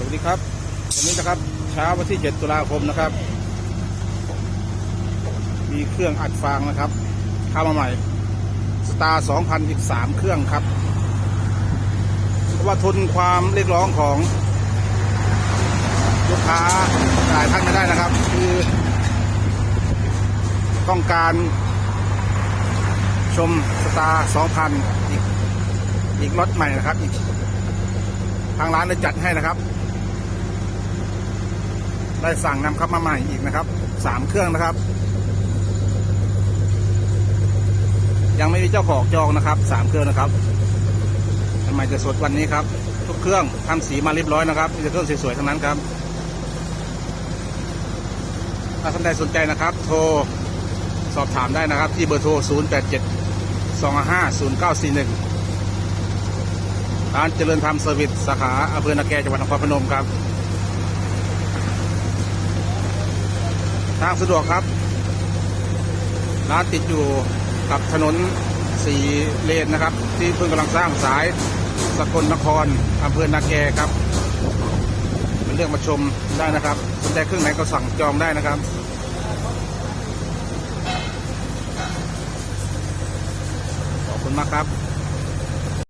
สวัสดีครับ วันนี้นะครับเช้าวันที่ 7 ตุลาคมนะครับ มีเครื่องอัดฟางนะครับเข้ามาใหม่สตาร์2,000อีก3เครื่องครับเพราะว่าทนความเรียกร้องของลูกค้าหลายท่านไม่ได้นะครับ คือ ต้องการชมสตาร์2,000 อีกอีกรถใหม่นะครับอีกทางร้านได้จัดให้นะครับ ได้สั่งนำเข้ามาใหม่อีกนะครับสามเครื่องนะครับ ยังไม่มีเจ้าของจองนะครับสามเครื่องนะครับมันใหม่จะสดวันนี้ครับ ทุกเครื่องทำสีมาเรียบร้อยนะครับมีแต่เครื่องสวยๆทั้งนั้นครับ ถ้าท่านใดสนใจนะครับ โทรสอบถามได้นะครับ ที่เบอร์โทร 0 8 7 2 5 0 9 4 1ร้านเจริญธรรมเซอร์วิสสาขาอำเภอนาแกจังหวัดนครพนมครับ ทางสะดวกครับ ร้านติดอยู่กับถนนสีเลนนะครับ ที่เพิ่งกำลังสร้างสายสกลนครอำเภอนาแกครับเป็นเรื่องมาชมได้นะครับสนใจเครื่องไหนก็สั่งจองได้นะครับขอบคุณมากครับ